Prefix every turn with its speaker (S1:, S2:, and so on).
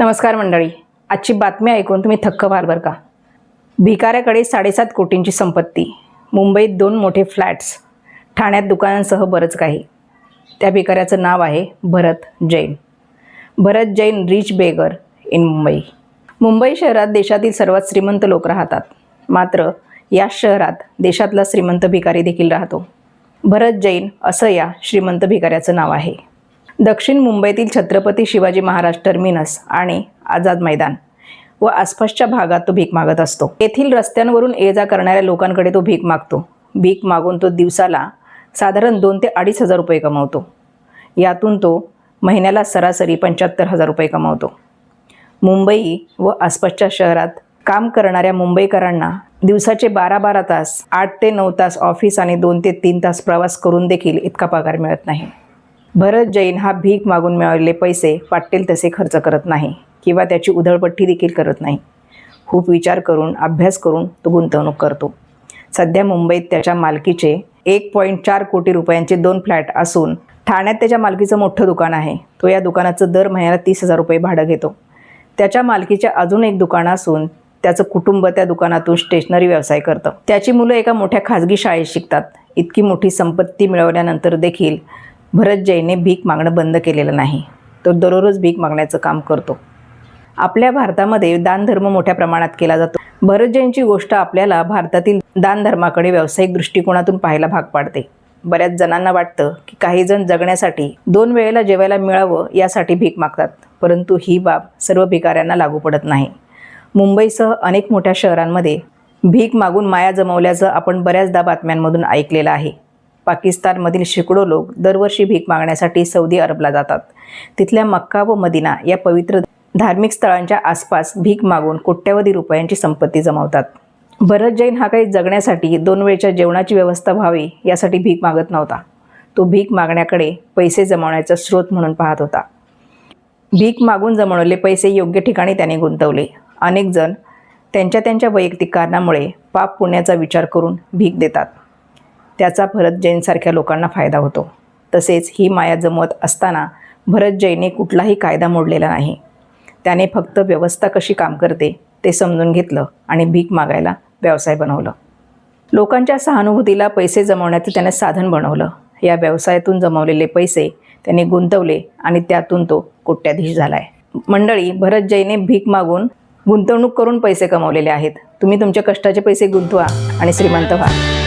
S1: नमस्कार मंडळी. आजची बातमी ऐकून तुम्ही थक्क व्हाल बरं का? भिकाऱ्याकडे साडेसात कोटींची संपत्ती मुंबईत दोन मोठे फ्लॅट्स ठाण्यात दुकानांसह बरंच काही. त्या भिकाऱ्याचं नाव आहे Bharat Jain. Bharat Jain rich beggar in Mumbai. Mumbai शहरात देशातील सर्वात श्रीमंत लोक राहतात. मात्र या शहरात देशातला श्रीमंत भिकारी देखील राहतो. भरत जैन असं या श्रीमंत भिकाऱ्याचं नाव आहे. दक्षिण मुंबईतील छत्रपती शिवाजी महाराज टर्मिनस आणि आझाद मैदान व आसपासच्या भागात तो भीक मागत असतो. येथील रस्त्यांवरून ये जा करणाऱ्या लोकांकडे तो भीक मागतो. भीक मागून तो दिवसाला साधारण दोन ते अडीच हजार रुपये कमवतो. यातून तो महिन्याला सरासरी पंच्याहत्तर हजार रुपये कमवतो. मुंबई व आसपासच्या शहरात काम करणाऱ्या मुंबईकरांना दिवसाचे बारा बारा तास आठ ते नऊ तास ऑफिस आणि दोन ते तीन तास प्रवास करून देखील इतका पगार मिळत नाही. भरत जैन हा भीक मागून मिळवलेले पैसे वाटेल तसे खर्च करत नाही किंवा त्याची उधळपट्टी देखील करत नाही. खूप विचार करून अभ्यास करून तो गुंतवणूक करतो. सध्या मुंबईत त्याच्या मालकीचे एक पॉईंट चार कोटी रुपयांचे दोन फ्लॅट असून ठाण्यात त्याच्या मालकीचं मोठं दुकान आहे. तो या दुकानाचं दर महिन्याला तीस हजार रुपये भाडं घेतो. त्याच्या मालकीचे अजून एक दुकान असून त्याचं कुटुंब त्या दुकानातून स्टेशनरी व्यवसाय करतं. त्याची मुलं एका मोठ्या खाजगी शाळेत शिकतात. इतकी मोठी संपत्ती मिळवल्यानंतर देखील भरत जैनने भीक मागणं बंद केलेलं नाही. तो दररोज भीक मागण्याचं काम करतो. आपल्या भारतामध्ये दानधर्म मोठ्या प्रमाणात केला जातो. भरत जैनची गोष्ट आपल्याला भारतातील दानधर्माकडे व्यावसायिक दृष्टिकोनातून पाहायला भाग पाडते. बऱ्याच जणांना वाटतं की काही जण जगण्यासाठी दोन वेळेला जेवायला मिळावं यासाठी भीक मागतात. परंतु ही बाब सर्व भिकाऱ्यांना लागू पडत नाही. मुंबईसह अनेक मोठ्या शहरांमध्ये भीक मागून माया जमवल्याचं आपण बऱ्याचदा बातम्यांमधून ऐकलेलं आहे. पाकिस्तानमधील शेकडो लोक दरवर्षी भीक मागण्यासाठी सौदी अरबला जातात. तिथल्या मक्का व मदिना या पवित्र धार्मिक स्थळांच्या आसपास भीक मागून कोट्यवधी रुपयांची संपत्ती जमावतात. भरत जैन हा काही जगण्यासाठी दोन वेळच्या जेवणाची व्यवस्था व्हावी यासाठी भीक मागत नव्हता. तो भीक मागण्याकडे पैसे जमवण्याचा स्रोत म्हणून पाहत होता. भीक मागून जमवलेले पैसे योग्य ठिकाणी त्याने गुंतवले. अनेक जण त्यांच्या त्यांच्या वैयक्तिक कारणामुळे पाप पुण्याचा विचार करून भीक देतात. त्याचा भरत जैनसारख्या लोकांना फायदा होतो. तसेच ही माया जमवत असताना भरत जैनने कुठलाही कायदा मोडलेला नाही. त्याने फक्त व्यवस्था कशी काम करते ते समजून घेतलं आणि भीक मागायला व्यवसाय बनवलं. लोकांच्या सहानुभूतीला पैसे जमवण्याचं त्याने साधन बनवलं. या व्यवसायातून जमवलेले पैसे त्याने गुंतवले आणि त्यातून तो कोट्याधीश झालाय. मंडळी भरत जैने भीक मागून गुंतवणूक करून पैसे कमवलेले आहेत. तुम्ही तुमच्या कष्टाचे पैसे गुंतवा आणि श्रीमंत व्हा.